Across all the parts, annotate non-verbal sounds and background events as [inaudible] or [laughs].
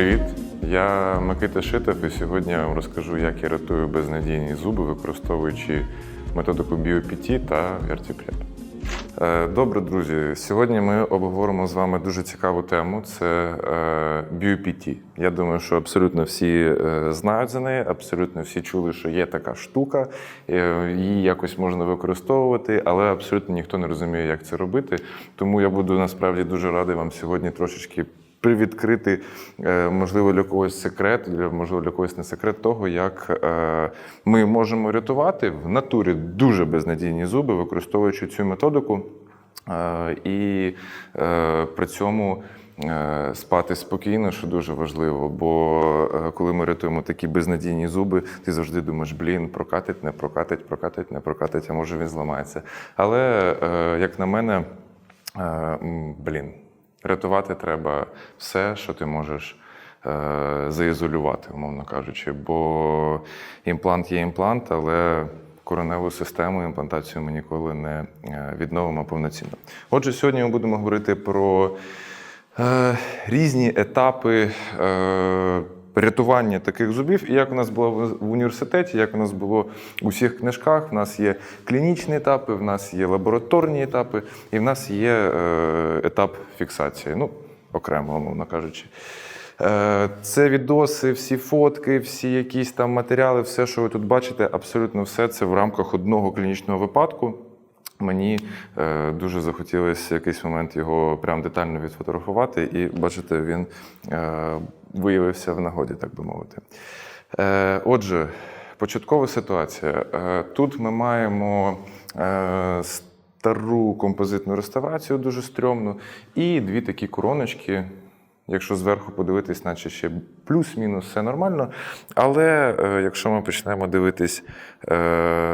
Привіт! Я Микита Шитов, і сьогодні я вам розкажу, як я рятую безнадійні зуби, використовуючи методику BioPT та VertiPrep. Е, Добре, друзі. Сьогодні ми обговоримо з вами дуже цікаву тему. Це е, BioPT. Я думаю, що абсолютно всі е, знають за неї, абсолютно всі чули, що є така штука, її якось можна використовувати, але абсолютно ніхто не розуміє, як це робити. Тому я буду насправді дуже радий вам сьогодні трошечки привідкрити, е, можливо, для когось секрет, можливо, для когось не секрет того, як е, ми можемо рятувати в натурі дуже безнадійні зуби, використовуючи цю методику. Е, І при цьому спати спокійно, що дуже важливо. Бо коли ми рятуємо такі безнадійні зуби, ти завжди думаєш, блін, прокатить, не прокатить, прокатить, не прокатить, а може він зламається. Але, як на мене, блін, рятувати треба все, що ти можеш е, заізолювати, умовно кажучи. Бо імплант є імплант, але кореневу систему імплантацію ми ніколи не е, відновимо повноцінно. Отже, сьогодні ми будемо говорити про е, різні етапи. Е, Рятування таких зубів, і як у нас було в університеті, як у нас було у всіх книжках, в нас є клінічні етапи, в нас є лабораторні етапи, і в нас є е, етап фіксації. Ну, окремо, умовно кажучи. Е, Це відоси, всі фотки, всі якісь там матеріали, все, що ви тут бачите, абсолютно все це в рамках одного клінічного випадку. Мені е, дуже захотілося в якийсь момент його прям детально відфотографувати, і бачите, він виявився в нагоді, так би мовити. Е, отже, початкова ситуація. Е, тут ми маємо е, стару композитну реставрацію, дуже стрьомну, і дві такі короночки. Якщо зверху подивитись, наче ще плюс-мінус все нормально. Але якщо ми почнемо дивитись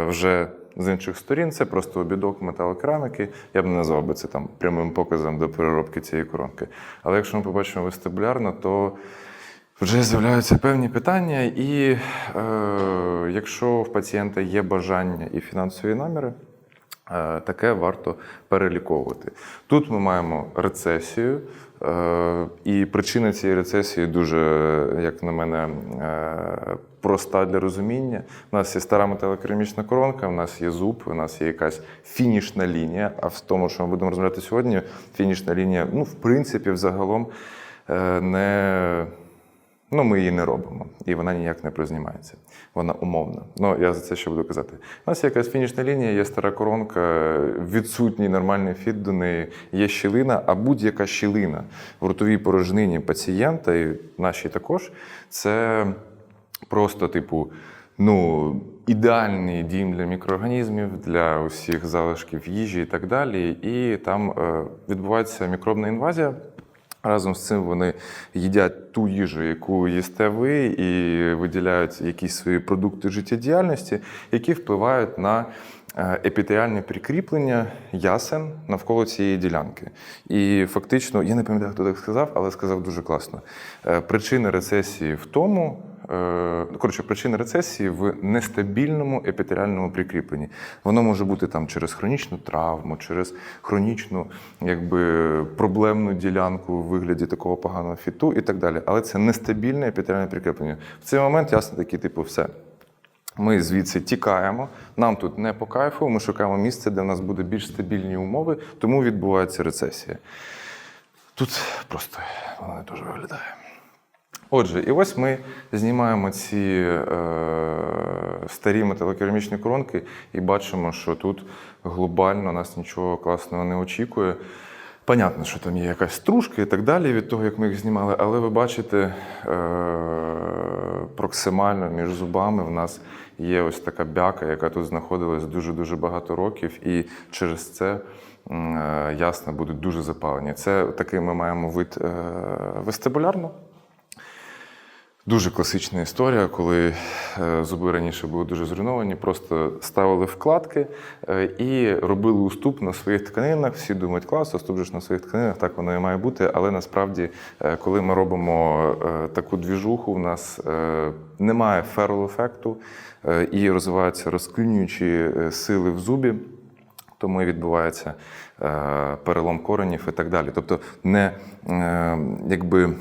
вже з інших сторін, це просто обідок металокераміки. Я б не назвав би це там прямим показом до переробки цієї коронки. Але якщо ми побачимо вестибулярно, то вже з'являються певні питання, і е, якщо в пацієнта є бажання і фінансові наміри, е, таке варто переліковувати. Тут ми маємо рецесію, і причина цієї рецесії дуже, як на мене, е, проста для розуміння. У нас є стара металокерамічна коронка, у нас є зуб, у нас є якась фінішна лінія. А в тому, що ми будемо розмовляти сьогодні, фінішна лінія, ну, в принципі, взагалом е, не. Ну, ми її не робимо, і вона ніяк не прознімається. Вона умовна. Ну, я за це ще буду казати. У нас є якась фінішна лінія, є стара коронка, відсутній нормальний фіт до неї, є щілина, а будь-яка щілина в ротовій порожнині пацієнта, і нашій також, це просто, типу, ну, ідеальний дім для мікроорганізмів, для усіх залишків їжі і так далі. І там е, відбувається мікробна інвазія. Разом з цим вони їдять ту їжу, яку їсте ви, і виділяють якісь свої продукти життєдіяльності, які впливають на е, епітеальне прикріплення ясен навколо цієї ділянки. І фактично, я не пам'ятаю, хто так сказав, але сказав дуже класно. Е, Причина рецесії в тому. Е, Коротше, причина рецесії в нестабільному епітеріальному прикріпленні. Воно може бути там через хронічну травму, через хронічну якби, проблемну ділянку у вигляді такого поганого фіту і так далі. Але це нестабільне епітеріальне прикріплення. В цей момент ясно такі, типу, все. Ми звідси тікаємо, нам тут не по кайфу, ми шукаємо місце, де в нас буде більш стабільні умови, тому відбувається рецесія. Тут просто воно не дуже виглядає. Отже, і ось ми знімаємо ці е, старі металокерамічні коронки і бачимо, що тут глобально нас нічого класного не очікує. Понятно, що там є якась стружка і так далі від того, як ми їх знімали, але ви бачите, е, проксимально між зубами в нас є ось така бяка, яка тут знаходилась дуже-дуже багато років, і через це е, ясно будуть дуже запалені. Це такий ми маємо вид е, вестибулярно. Дуже класична історія, коли е, зуби раніше були дуже зруйновані, просто ставили вкладки е, і робили уступ на своїх тканинах. Всі думають, клас, уступ ж на своїх тканинах, так воно і має бути. Але насправді, е, коли ми робимо таку двіжуху, в нас немає ферл-ефекту і розвиваються розклинюючі е, сили в зубі. Тому і відбувається перелом коренів і так далі. Тобто, не якби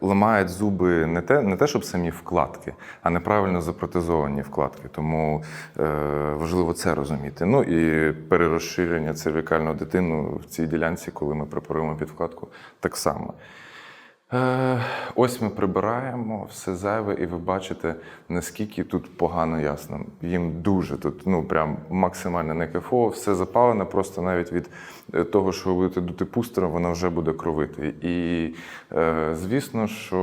ламають зуби не те, не те, щоб самі вкладки, а неправильно запротезовані вкладки. Тому е, важливо це розуміти. Ну і перерозширення цервікального дитину в цій ділянці, коли ми препаруємо під вкладку, так само. Е, ось ми прибираємо все зайве, і ви бачите, наскільки тут погано ясно. Їм дуже тут, ну прям максимально не кайфово, все запалене, просто навіть від е, того, що ви будете дути пустером, воно вже буде кровити. І е, звісно, що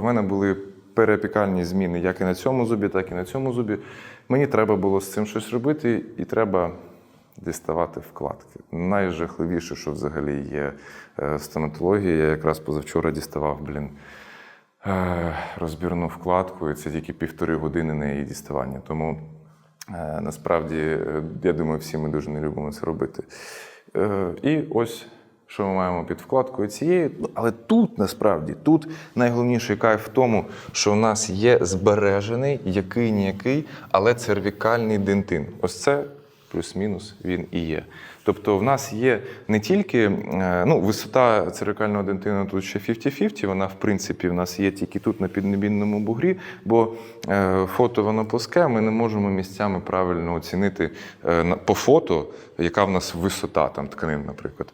в мене були переопікальні зміни як і на цьому зубі, так і на цьому зубі. Мені треба було з цим щось робити, і треба діставати вкладки. Найжахливіше, що взагалі є е, в стоматології. Я якраз позавчора діставав, блін, е, розбірну вкладку, і це тільки півтори години на її діставання. Тому е, насправді, я думаю, всі ми дуже не любимо це робити. І ось. Що ми маємо під вкладкою цією, Ну, але тут насправді тут найголовніший кайф в тому, що у нас є збережений який ніякий, але цервікальний дентин. Ось це плюс-мінус він і є. Тобто, в нас є не тільки е, ну, висота цервікального дентину тут ще 50-50, вона в принципі в нас є тільки тут на піднебінному бугрі, бо е, фото воно плоске, ми не можемо місцями правильно оцінити е, по фото, яка в нас висота там тканин, наприклад.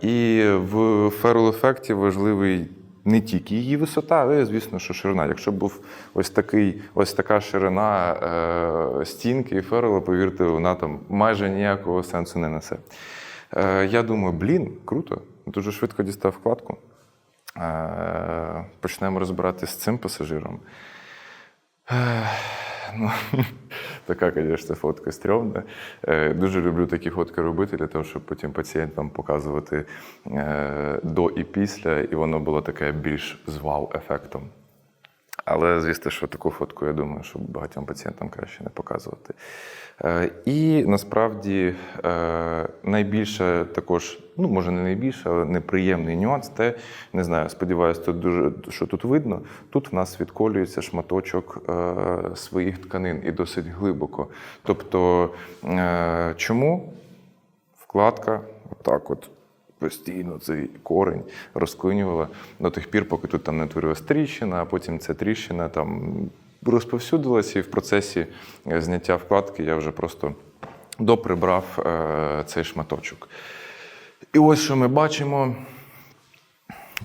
І в ферл-ефекті важливий не тільки її висота, але звісно, що ширина. Якщо б був ось такий, ось така ширина е, стінки і ферла, повірте, вона там майже ніякого сенсу не несе. Е, я думаю, блін, круто, дуже швидко дістав вкладку. Е, почнемо розбиратися з цим пасажиром. Ех, Ну, [laughs] така, звісно, фотка стрьомна. Е, Дуже люблю такі фотки робити для того, щоб потім пацієнтам показувати е, до і після, і воно було таке більш з вау-ефектом. Але звісно, що таку фотку, я думаю, що багатьом пацієнтам краще не показувати. Е, І насправді е, найбільше також, ну може не найбільше, але неприємний нюанс, те, не знаю, сподіваюся, тут дуже що тут видно. Тут в нас відколюється шматочок е, своїх тканин і досить глибоко. Тобто, чому вкладка отак от постійно цей корень розклинювала до тих пір, поки тут там не творилась тріщина, а потім ця тріщина там розповсюдилася, і в процесі е, зняття вкладки я вже просто доприбрав е, цей шматочок. І ось що ми бачимо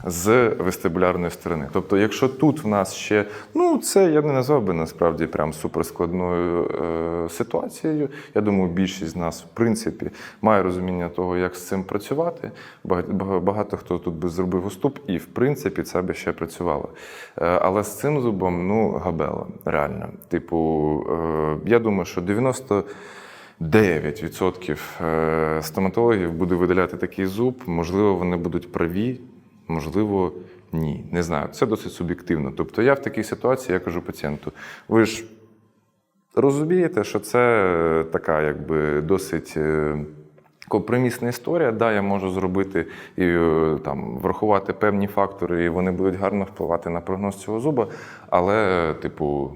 з вестибулярної сторони. Тобто, якщо тут в нас ще, ну це я не назвав би насправді прям суперскладною е, ситуацією. Я думаю, більшість з нас, в принципі, має розуміння того, як з цим працювати. Багато, багато хто тут би зробив уступ, і в принципі це би ще працювало. Е, але з цим зубом, ну, габела, реально. Типу, е, я думаю, що 90. 9% е, стоматологів буде видаляти такий зуб. Можливо, вони будуть праві, можливо, ні. Не знаю. Це досить суб'єктивно. Тобто я в такій ситуації я кажу пацієнту: ви ж розумієте, що це е, така, якби досить. е, Компромісна історія, да, я можу зробити і е, там врахувати певні фактори, і вони будуть гарно впливати на прогноз цього зуба, але, типу,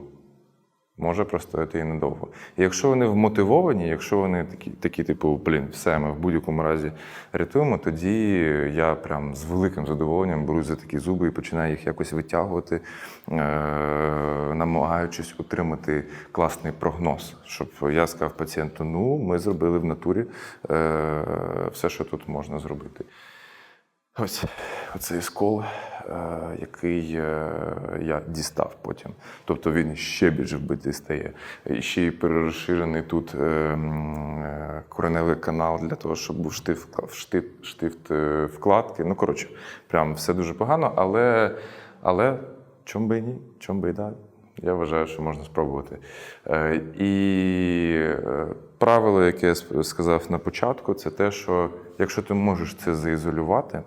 може простояти і недовго. І якщо вони вмотивовані, якщо вони такі, такі, типу, блін, все, ми в будь-якому разі рятуємо, тоді я прям з великим задоволенням беру за такі зуби і починаю їх якось витягувати, е- намагаючись отримати класний прогноз, щоб я сказав пацієнту: ну, ми зробили в натурі е- все, що тут можна зробити. Ось оцей скол, е, який е, я дістав потім. Тобто він ще більш вбитий стає. Ще й перерозширений тут е, кореневий канал для того, щоб був штифт, штифт, вкладки. Ну, коротше, прям все дуже погано, але, але чом би і ні, чом би і да. Я вважаю, що можна спробувати. І правило, яке я сказав на початку, це те, що якщо ти можеш це заізолювати,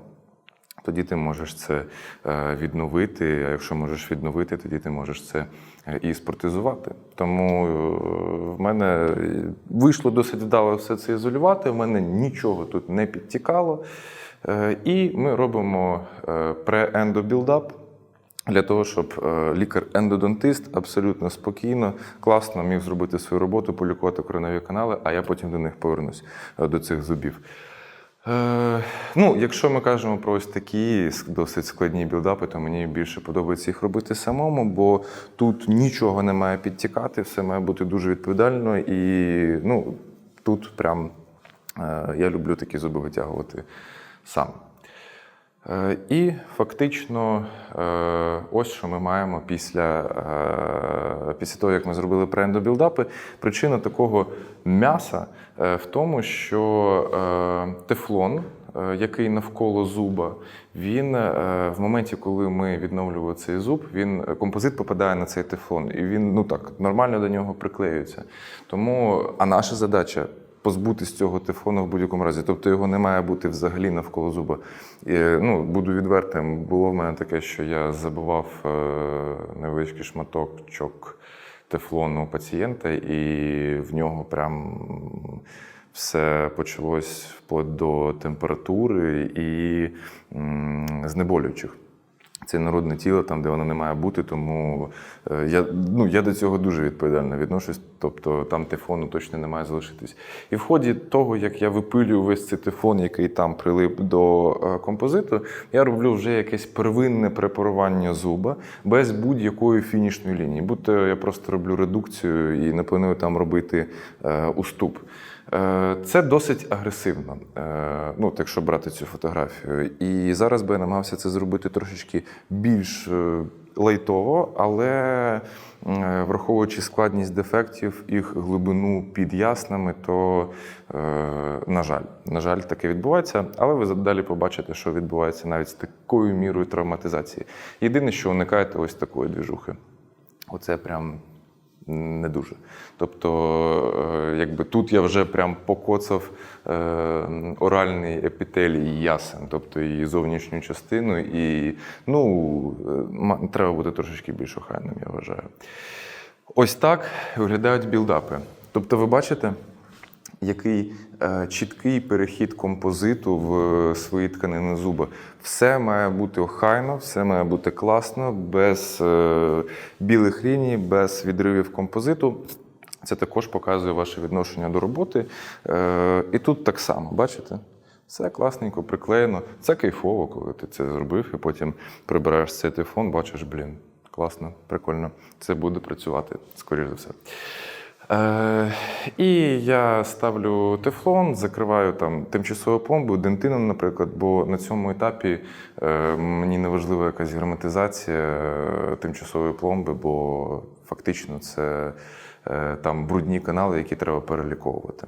тоді ти можеш це е, відновити. А якщо можеш відновити, тоді ти можеш це е, і спортизувати. Тому е, в мене вийшло досить вдало все це ізолювати. В мене нічого тут не підтікало. І ми робимо пре-ендо-білдап. Для того, щоб лікар-ендодонтист абсолютно спокійно, класно міг зробити свою роботу, полікувати коренові канали, а я потім до них повернусь до цих зубів. Е, ну, якщо ми кажемо про ось такі досить складні білдапи, то мені більше подобається їх робити самому, бо тут нічого не має підтікати, все має бути дуже відповідально. І ну, тут прям е, я люблю такі зуби витягувати сам. Е, І фактично, е, ось що ми маємо після, е, після того, як ми зробили преендобілдапи. Причина такого м'яса в тому, що тефлон, який навколо зуба, він в моменті, коли ми відновлювали цей зуб, він композит попадає на цей тефлон, і він ну так нормально до нього приклеюється. Тому, а наша задача позбутись цього тефлону в будь-якому разі. Тобто його не має бути взагалі навколо зуба. І, ну, буду відвертим, було в мене таке, що я забував е, невеличкий шматок чок тефлону пацієнта, і в нього прям все почалось вплоть до температури і м, знеболюючих. Це народне тіло, там, де воно не має бути, тому е, я, ну, я до цього дуже відповідально відношусь. Тобто там тефону точно не має залишитись. І в ході того, як я випилюю весь цей тефон, який там прилип до е, композиту, я роблю вже якесь первинне препарування зуба без будь-якої фінішної лінії. Будь-то я просто роблю редукцію і не планую там робити е, уступ. Е, Це досить агресивно, е, ну, якщо брати цю фотографію. І зараз би я намагався це зробити трошечки більш е, лайтово, але враховуючи складність дефектів, їх глибину під яснами, то, на жаль, на жаль, таке відбувається. Але ви далі побачите, що відбувається навіть з такою мірою травматизації. Єдине, що уникаєте ось такої двіжухи. Оце прям не дуже. Тобто, е, якби тут я вже прям покоцав е, оральний епітелій ясен, тобто її зовнішню частину, і ну, е, треба бути трошечки більш охайним, я вважаю. Ось так виглядають білдапи. Тобто, ви бачите, який е, чіткий перехід композиту в е, свої тканини зуба. Все має бути охайно, все має бути класно, без е, білих ліній, без відривів композиту. Це також показує ваше відношення до роботи. І тут так само, бачите? Все класненько, приклеєно. Це кайфово, коли ти це зробив, і потім прибираєш цей телефон, бачиш, блін, класно, прикольно. Це буде працювати, скоріш за все. Е, і я ставлю тефлон, закриваю там тимчасову пломбу, дентином, наприклад, бо на цьому етапі е, мені не важлива якась герметизація е, тимчасової пломби, бо фактично це там брудні канали, які треба переліковувати.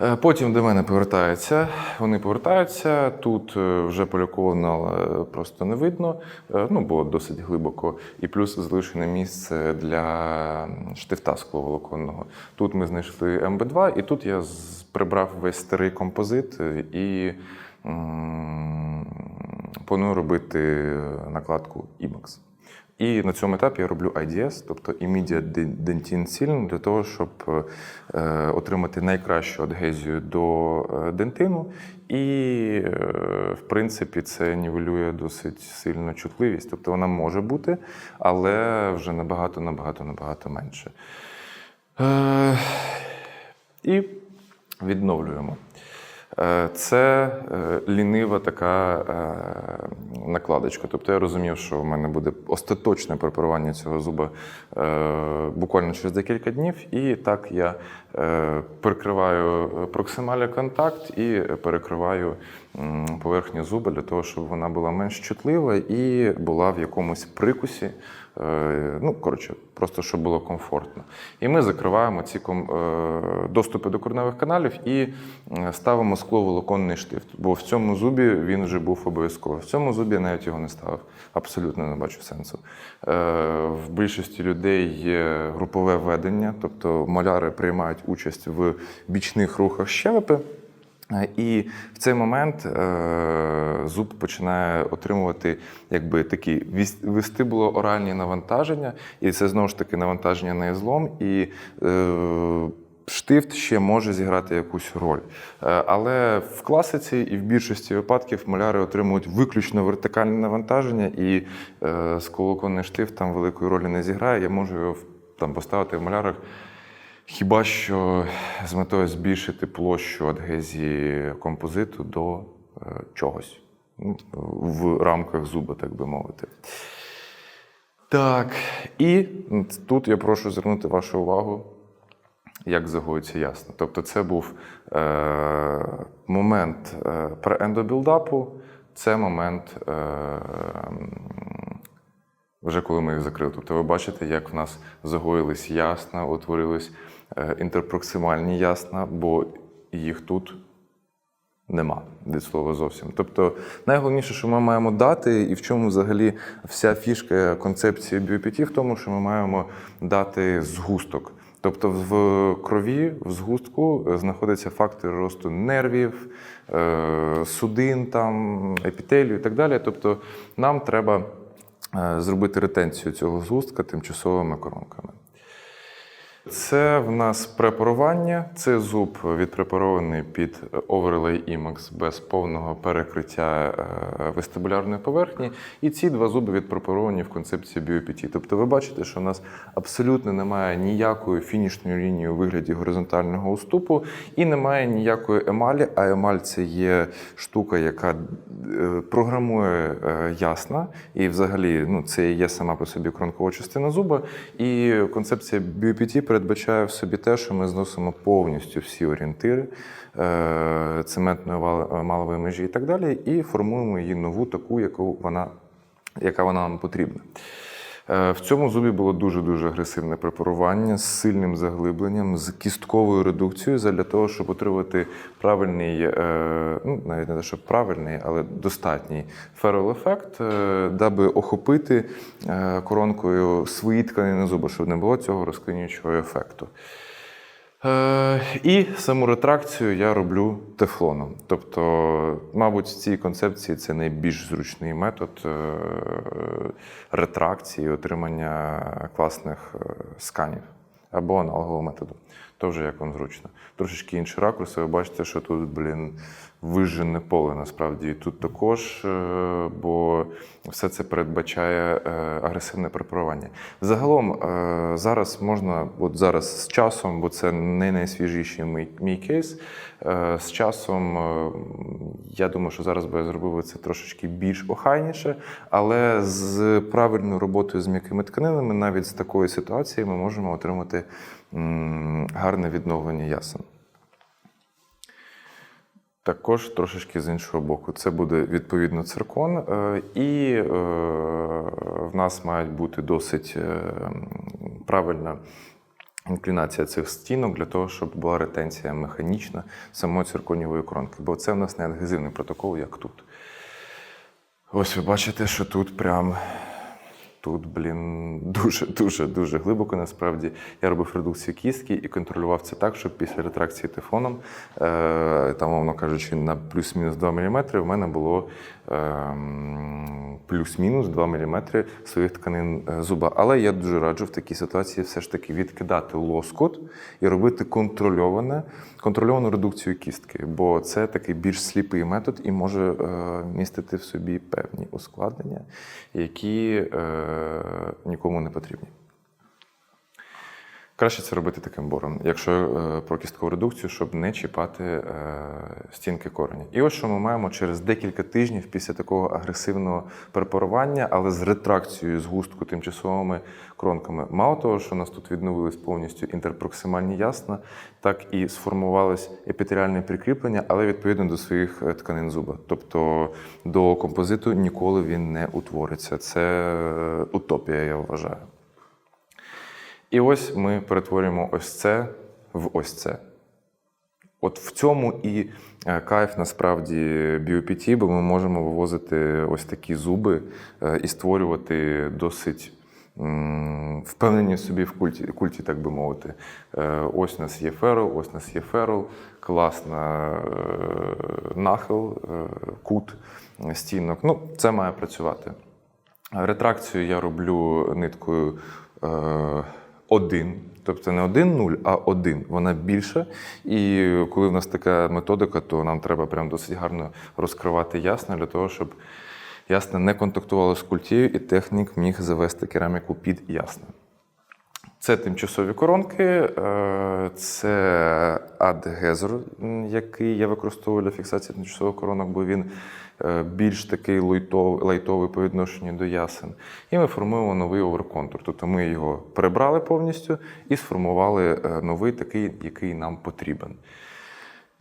Е, Потім до мене повертаються. Вони повертаються. Тут е, вже поліковано, просто не видно, е, ну бо досить глибоко. І плюс залишене місце для штифта скловолоконного. Тут ми знайшли МБ2, і тут я прибрав весь старий композит і м, планую робити накладку IMAX. І на цьому етапі я роблю IDS, тобто Immediate Dentin Sealing, для того, щоб е, отримати найкращу адгезію до е, дентину. І, е, в принципі, це нівелює досить сильно чутливість. Тобто вона може бути, але вже набагато, набагато, набагато менше. І відновлюємо. Е, Це е, лінива така е, накладочка. Тобто я розумів, що в мене буде остаточне препарування цього зуба буквально через декілька днів. І так я перекриваю проксималі контакт і перекриваю поверхню зуба для того, щоб вона була менш чутлива і була в якомусь прикусі. Е, Ну, коротше, просто щоб було комфортно. І ми закриваємо ці е, доступи до корневих каналів і е, ставимо скловолоконний штифт. Бо в цьому зубі він вже був обов'язково. В цьому зубі я навіть його не ставив. Абсолютно не бачу сенсу. В більшості людей є групове ведення, тобто маляри приймають участь в бічних рухах щелепи. Е, І в цей момент е, зуб починає отримувати якби такі вестибулооральні навантаження, і це знову ж таки навантаження на ізлом, і е, штифт ще може зіграти якусь роль. Але в класиці і в більшості випадків маляри отримують виключно вертикальне навантаження, і сколоконний штифт там великої ролі не зіграє. Я можу його там поставити в малярах Хіба що з метою збільшити площу адгезії композиту до е, чогось ну, в рамках зуба, так би мовити. Так, і тут я прошу звернути вашу увагу, як загоїться ясно. Тобто, це був е, момент е, преендобілдапу, це момент, е, вже коли ми їх закрили. Тобто, ви бачите, як в нас загоїлись ясна, утворились інтерпроксимальні ясна, бо їх тут Нема від слова зовсім. Тобто, найголовніше, що ми маємо дати, і в чому взагалі вся фішка концепції біопіті, в тому, що ми маємо дати згусток. Тобто, в крові, в згустку е, знаходяться фактори росту нервів, е, судин, там, епітелію і так далі. Тобто, нам треба е, зробити ретенцію цього згустка тимчасовими коронками. Це в нас препарування. Це зуб відпрепарований під Overlay IMAX без повного перекриття е, вестибулярної поверхні. І ці два зуби відпрепаровані в концепції BioPT. Тобто ви бачите, що у нас абсолютно немає ніякої фінішної лінії у вигляді горизонтального уступу і немає ніякої емалі. А емаль це є штука, яка е, програмує е, ясна, і взагалі ну, це є сама по собі кронкова частина зуба. І концепція BioPT передбачає в собі те, що ми зносимо повністю всі орієнтири е, цементної малової межі і так далі, і формуємо її нову, таку, яку вона, яка вона нам потрібна. Е, В цьому зубі було дуже-дуже агресивне препарування з сильним заглибленням, з кістковою редукцією для того, щоб отримати правильний, е, ну навіть не те, що правильний, але достатній ферол-ефект, е, даби охопити коронкою свої тканини зуба, щоб не було цього розклинюючого ефекту. Е, І саму ретракцію я роблю тефлоном. Тобто, мабуть, в цій концепції це найбільш зручний метод е, ретракції, отримання класних е, сканів або аналогового методу. То вже як вам зручно. Трошечки інший ракурс, ви бачите, що тут, блін, вижжене поле насправді і тут також, е, бо все це передбачає е, агресивне препарування. Загалом е, зараз можна, от зараз з часом, бо це не найсвіжіший мій, мій кейс. З часом я думаю, що зараз би я зробив це трошечки більш охайніше, але з правильною роботою з м'якими тканинами, навіть з такої ситуації, ми можемо отримати гарне відновлення ясен. Також трошечки з іншого боку. Це буде відповідно циркон, е, і е, в нас мають бути досить е, правильна інклінація цих стінок для того, щоб була ретенція механічна самої цирконівої коронки. Бо це в нас не адгезивний протокол, як тут. Ось ви бачите, що тут прям. Тут, блін, дуже, дуже, дуже глибоко насправді. Я робив редукцію кістки і контролював це так, щоб після ретракції тефоном, е, там, мовно кажучи, на плюс-мінус 2 мм в мене було плюс-мінус 2 мм своїх тканин е, зуба. Але я дуже раджу в такій ситуації все ж таки відкидати лоскут і робити контрольоване, контрольовану редукцію кістки, бо це такий більш сліпий метод і може е, містити в собі певні ускладнення, які е, нікому не потрібні. Краще це робити таким бором, якщо е, про кісткову редукцію, щоб не чіпати е, стінки корені. І ось що ми маємо через декілька тижнів після такого агресивного препарування, але з ретракцією згустку тимчасовими кронками. Мало того, що у нас тут відновились повністю інтерпроксимальні ясна, так і сформувалось епітеріальне прикріплення, але відповідно до своїх е, тканин зуба. Тобто до композиту ніколи він не утвориться. Це е, утопія, я вважаю. І ось ми перетворюємо ось це в ось це. От в цьому і е, кайф насправді BioPT, бо ми можемо вивозити ось такі зуби е, і створювати досить впевнені собі в культі, культі, так би мовити. Е, Ось у нас є ферл, ось у нас є ферл, класна нахил, кут стінок. Ну, це має працювати. Ретракцію я роблю ниткою один. Тобто не один нуль, а один. Вона більша. І коли в нас така методика, то нам треба прям досить гарно розкривати ясно для того, щоб ясне не контактувало з культією, і технік міг завести кераміку під ясне. Це тимчасові коронки, е, це адгезор, який я використовую для фіксації тимчасових коронок, бо він більш такий лайтовий, лайтовий по відношенню до ясен. І ми формуємо новий оверконтур. Тобто ми його прибрали повністю і сформували е, новий такий, який нам потрібен.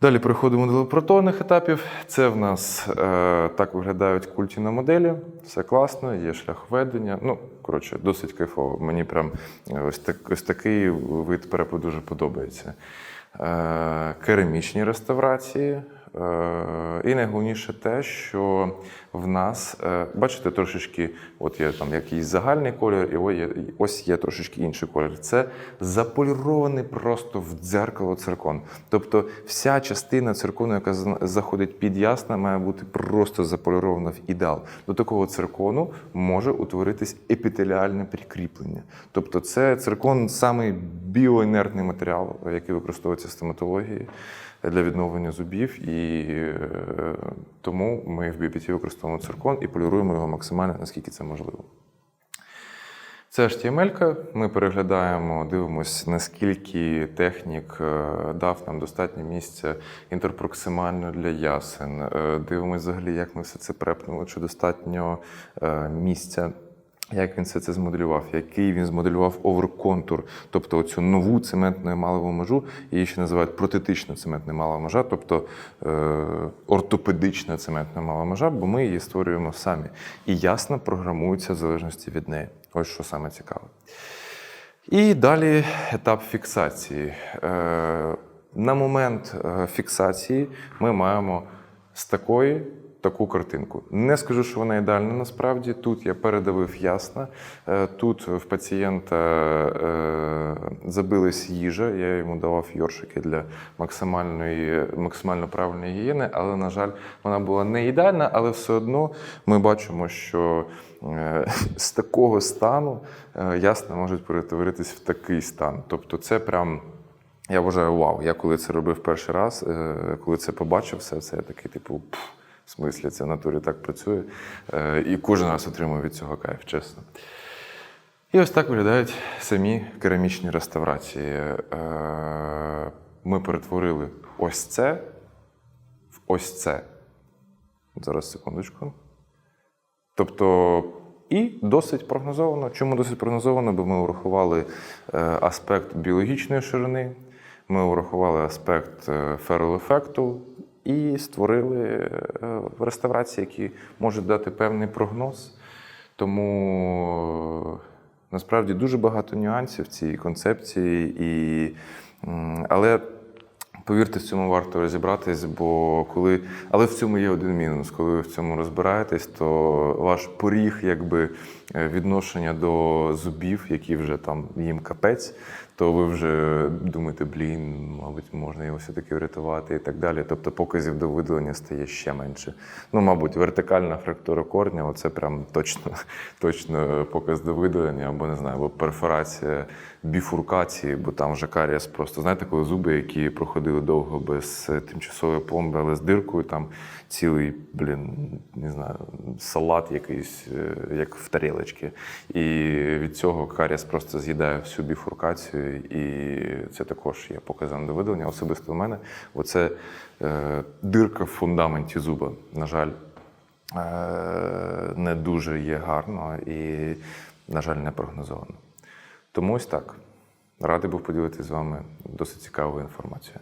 Далі переходимо до протонних етапів. Це в нас е, так виглядають культі на моделі. Все класно, є шлях введення. Ну, коротше, досить кайфово. Мені прям е, ось, так, ось такий вид перепу дуже подобається. Е, керамічні реставрації. Е, і найголовніше те, що в нас, е, бачите, трошечки, от є там якийсь загальний колір, і ось є, трошечки інший колір. Це заполірований просто в дзеркало циркон. Тобто вся частина циркону, яка заходить під ясна, має бути просто заполірована в ідеал. До такого циркону може утворитись епітеліальне прикріплення. Тобто, це циркон самий біоінертний матеріал, який використовується в стоматології для відновлення зубів, і е, тому ми в BPT використовуємо циркон і поліруємо його максимально, наскільки це можливо. Це HTML. Ми переглядаємо, дивимося, наскільки технік е, дав нам достатньо місця інтерпроксимально для ясен. Е, Дивимося взагалі, як ми все це препнули, чи достатньо місця. Як він все це змоделював, який він змоделював оверконтур, тобто оцю нову цементну емалеву межу, її ще називають протетична цементна емалева межа, тобто е, ортопедична цементна емалева межа, бо ми її створюємо самі. І ясно програмується в залежності від неї. Ось що саме цікаве. І далі етап фіксації. Е, На момент е, фіксації ми маємо з такої таку картинку. Не скажу, що вона ідеальна насправді. Тут я передавив ясно. Е, Тут в пацієнта е, забилась їжа, я йому давав йоршики для максимальної, максимально правильної гігієни, але, на жаль, вона була не ідеальна, але все одно ми бачимо, що е, з такого стану ясно можуть перетворитись в такий стан. Тобто, це прям. Я вважаю, вау. Я коли це робив перший раз, коли це побачив, все це я такий, типу, пф, в смислі, це в натурі так працює. Е, І кожен раз отримую від цього кайф, чесно. І ось так виглядають самі керамічні реставрації. Е, Ми перетворили ось це в ось це. Зараз секундочку. Тобто, і досить прогнозовано. Чому досить прогнозовано? Бо ми урахували е, аспект біологічної ширини, ми урахували аспект е, ферл-ефекту і створили е, реставрації, які можуть дати певний прогноз. Тому е, насправді дуже багато нюансів цій концепції, і, але Повірте, в цьому варто розібратись, бо коли. Але в цьому є один мінус. Коли ви в цьому розбираєтесь, то ваш поріг, якби е, відношення до зубів, які вже там їм капець, то ви вже думаєте, блін, мабуть, можна його все-таки врятувати і так далі. Тобто показів до видалення стає ще менше. Ну, мабуть, вертикальна фрактура корня це прям точно, [laughs] точно показ до видалення, або не знаю, або перфорація біфуркації, бо там вже карієс просто. Знаєте, коли зуби, які проходили довго без е, тимчасової пломби, але з диркою, там цілий, блін, не знаю, салат якийсь, е, як в тарілочці. І від цього карієс просто з'їдає всю біфуркацію, і це також є показом до видалення. Особисто в мене оце е, дирка в фундаменті зуба. На жаль, е, не дуже є гарно і, на жаль, не прогнозовано. Тому ось так. Радий був поділитися з вами досить цікавою інформацією.